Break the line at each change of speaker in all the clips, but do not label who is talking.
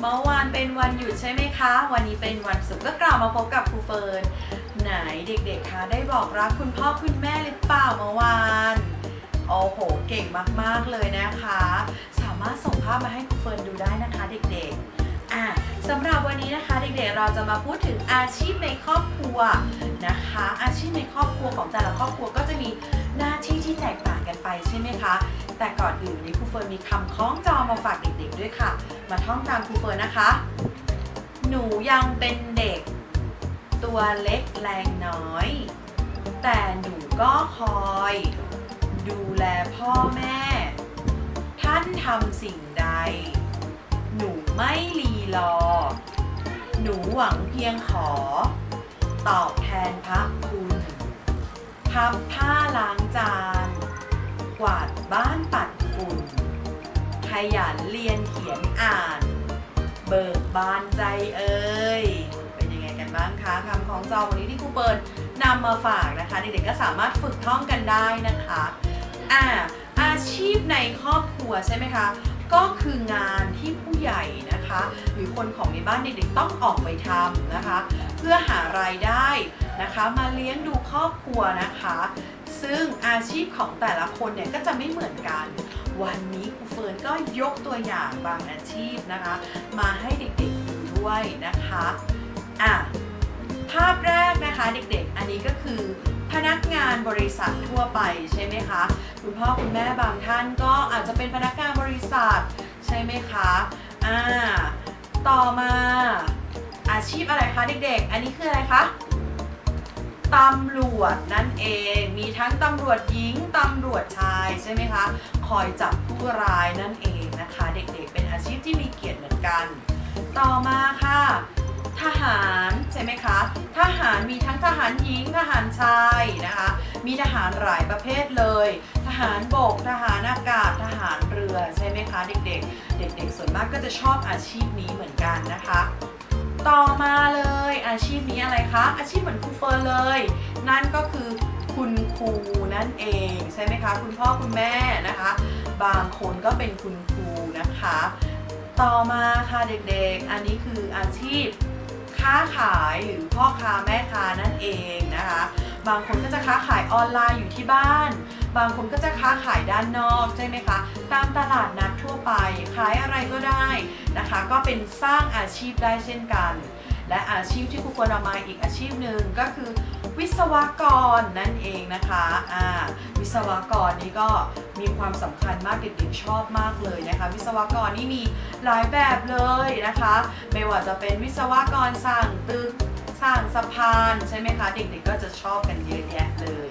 เมื่อวานเป็นวันหยุดใช่ไหมคะ วันนี้เป็นวันศุกร์ก็กลับมาพบกับครูเฟิร์นไหนเด็กๆคะได้บอกรักคุณพ่อคุณแม่หรือเปล่าเมื่อวานโอ้โหเก่งมากๆเลยนะคะ สามารถส่งภาพมาให้ครูเฟิร์นดูได้นะคะ เด็กๆอะสำหรับวันนี้นะคะเด็กๆเราจะมาพูดถึงอาชีพในครอบครัวนะคะ อาชีพในครอบครัวของแต่ละครอบครัวก็จะมีหน้าที่ที่แตกต่างกันไปใช่ไหมคะ แต่ก่อนอื่นนี้ครูเฟิร์นมีคำคล้องจองมาฝากเด็กๆด้วยค่ะ มาท่องตามครูเฟิร์นนะคะ หนูยังเป็นเด็ก ตัวเล็กแรงน้อย แต่หนูก็คอย ดูแลพ่อแม่ ท่านทำสิ่งใด หนูไม่รีรอหนูหวังเพียงขอ ตอบแทนพระคุณพับผ้าล้างจาน กวาดบ้านปัดฝุ่น ขยันเรียนเขียนอ่าน เบิกบานใจเอ่ยเป็นยังไงกันบ้างคะคำของจอวันนี้ที่ครูเปิดนำมาฝากนะคะเด็กๆก็สามารถฝึกท่องกันได้นะคะอ่าอาชีพในครอบครัวใช่ไหมคะ ก็คืองานที่ผู้ใหญ่นะคะ หรือคนของในบ้านเด็กๆต้องออกไปทำนะคะ เพื่อหารายได้นะคะ มาเลี้ยงดูครอบครัวนะคะ ซึ่งอาชีพของแต่ละคนเนี่ยก็จะไม่เหมือนกัน วันนี้ครูเฟิร์นก็ยกตัวอย่างบางอาชีพนะคะ มาให้เด็กๆดูด้วยนะคะอะภาพแรกนะคะเด็กๆ อันนี้ก็คือ พนักงานบริษัททั่วไปใช่ไหมคะ คุณพ่อคุณแม่บางท่านก็อาจจะเป็นพนักงานบริษัทใช่ไหมคะอ่าต่อมาอาชีพอะไรคะเด็กๆ อันนี้คืออะไรคะตำรวจนั่นเอง มีทั้งตำรวจหญิงตำรวจชายใช่ไหมคะ คอยจับผู้ร้ายนั่นเองนะคะ เด็กๆ เป็นอาชีพที่มีเกียรติเหมือนกัน ต่อมาค่ะ ทหารใช่ไหมคะ ทหารมีทั้งทหารหญิงทหารชายนะคะ มีทหารหลายประเภทเลย ทหารบก ทหารอากาศ ทหารเรือใช่ไหมคะ เด็กๆ เด็ก ๆ ส่วนมากก็จะชอบอาชีพนี้เหมือนกันนะคะ ต่อมาเลยอาชีพนี้อะไรคะ อาชีพเหมือนครูเฟิร์นเลย นั่นก็คือคุณครูนั่นเองใช่ไหมคะ คุณพ่อคุณแม่นะคะ บางคนก็เป็นคุณครูนะคะ ต่อมาค่ะเด็กๆ อันนี้คืออาชีพ ค้าขายหรือพ่อค้าแม่ค้านั่นเองนะคะ บางคนก็จะค้าขายออนไลน์อยู่ที่บ้าน บางคนก็จะค้าขายด้านนอกใช่ไหมคะ ตามตลาดนัดทั่วไปขายอะไรก็ได้นะคะ ก็เป็นสร้างอาชีพได้เช่นกัน และอาชีพที่คุณควรเอามาอีกอาชีพหนึ่งก็คือ วิศวกรนั่นเองนะคะอ่าวิศวกรนี่ก็มีความสำคัญมากเด็กๆชอบมากเลยนะคะ วิศวกรนี่มีหลายแบบเลยนะคะ ไม่ว่าจะเป็นวิศวกรสร้างตึกสร้างสะพานใช่ไหมคะ เด็กๆก็จะชอบกันเยอะแยะเลย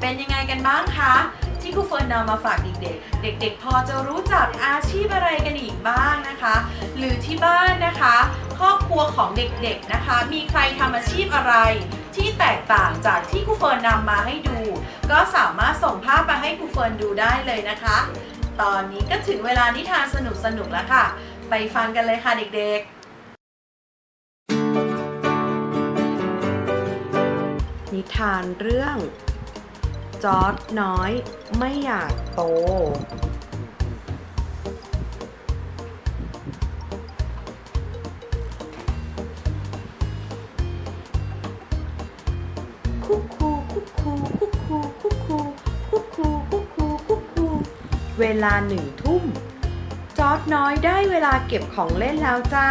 เป็นยังไงกันบ้างคะที่ครูเฟิร์นนำมาฝากเด็กๆ เด็ก ๆ พอจะรู้จักอาชีพอะไรกันอีกบ้างนะคะ หรือที่บ้านนะคะ ครอบครัวของเด็กๆนะคะ มีใครทำอาชีพอะไร ที่แตกต่างจากที่ครูเฟิร์นนำมาให้ดู ก็สามารถส่งภาพมาให้ครูเฟิร์นดูได้เลยนะคะ ตอนนี้ก็ถึงเวลานิทานสนุกๆแล้วค่ะ ไปฟังกันเลยค่ะเด็กๆ นิทานเรื่องจอร์ดน้อยไม่อยากโต คุกคูคุกคูคุกคูคุกคูคุกคูคุกคูคุกคูเวลาหนึ่งทุ่ม จอร์ดน้อยได้เวลาเก็บของเล่นแล้วจ้า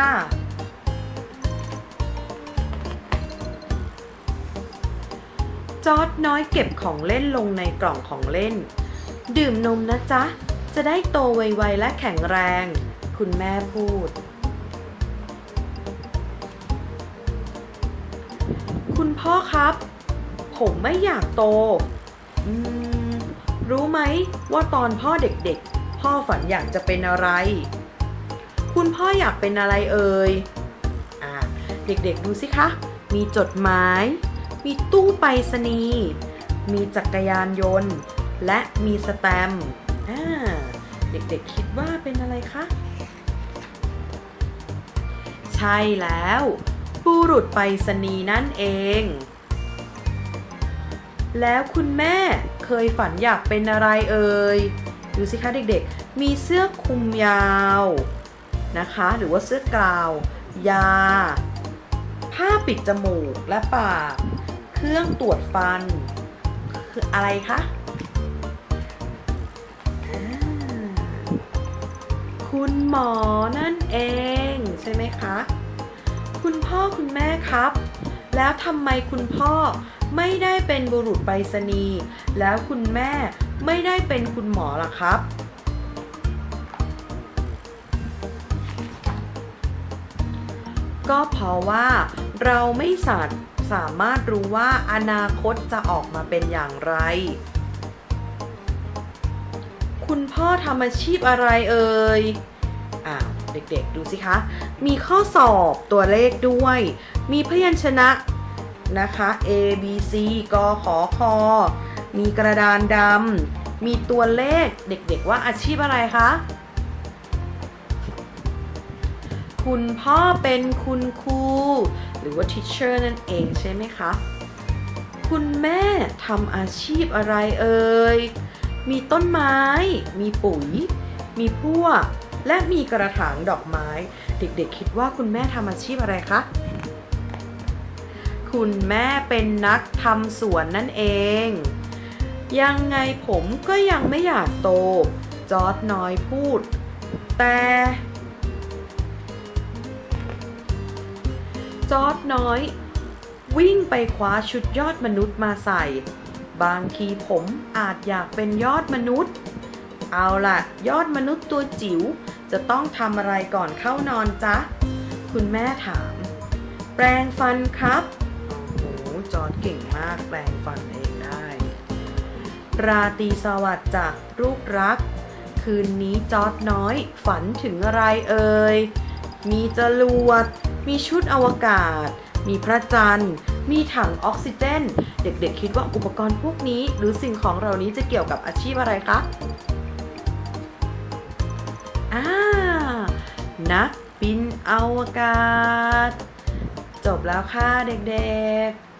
จอร์ดน้อยเก็บของเล่นลงในกล่องของเล่น ดื่มนมนะจ๊ะ จะได้โตไวๆและแข็งแรง คุณแม่พูดคุณพ่อครับ ผมไม่อยากโตอืมรู้ไหมว่าตอนพ่อเด็กๆ พ่อฝันอยากจะเป็นอะไร คุณพ่ออยากเป็นอะไรเอ่ยอ่าเด็กๆดูสิคะ มีจดหมาย มีตู้ไปรษณีย์ มีจักรยานยนต์ และมีสแตมป์อ่าเด็กๆคิดว่าเป็นอะไรคะ ใช่แล้ว บุรุษไปรษณีย์นั่นเอง แล้วคุณแม่เคยฝันอยากเป็นอะไรเอ่ย ดูสิคะเด็กๆ มีเสื้อคลุมยาวนะคะ หรือว่าเสื้อกาว ยา ผ้าปิดจมูกและปาก เครื่องตรวจฟัน คืออะไรคะคุณหมอนั่นเองใช่ไหมคะ คุณพ่อคุณแม่ครับ แล้วทำไมคุณพ่อ ไม่ได้เป็นบุรุษไปรษณีย์แล้วคุณแม่ไม่ได้เป็นคุณหมอล่ะครับ ก็เพราะว่าเราไม่สาสามารถรู้ว่าอนาคตจะออกมาเป็นอย่างไร คุณพ่อทำอาชีพอะไรเอ่ยอ้าวเด็กๆ ดูสิคะ มีข้อสอบตัวเลขด้วย มีพยัญชนะ นะคะ A B C กขอคอ มีกระดานดำ มีตัวเลขเด็กๆว่าอาชีพอะไรคะ คุณพ่อเป็นคุณครู หรือว่า teacher นั่นเองใช่ไหมคะ คุณแม่ทำอาชีพอะไรเอ่ย มีต้นไม้ มีปุ๋ย มีพั่วและมีกระถางดอกไม้ เด็กๆคิดว่าคุณแม่ทำอาชีพอะไรคะ คุณแม่เป็นนักทำสวนนั่นเอง ยังไงผมก็ยังไม่อยากโต จอร์ดน้อยพูด แต่ จอร์ดน้อย วิ่งไปคว้าชุดยอดมนุษย์มาใส่ บางทีผมอาจอยากเป็นยอดมนุษย์ เอาล่ะ ยอดมนุษย์ตัวจิ๋วจะต้องทำอะไรก่อนเข้านอนจ๊ะ คุณแม่ถาม แปรงฟันครับ จอร์ดเก่งมากแปรงฟันเองได้ ราตรีสวัสดิ์จากลูกรัก คืนนี้จอร์ดน้อยฝันถึงอะไรเอ่ย มีจรวด มีชุดอวกาศ มีพระจันทร์ มีถังออกซิเจน เด็กๆคิดว่าอุปกรณ์พวกนี้ หรือสิ่งของเหล่านี้จะเกี่ยวกับอาชีพอะไรคะอ่านักบินอวกาศ จบแล้วค่ะเด็กๆ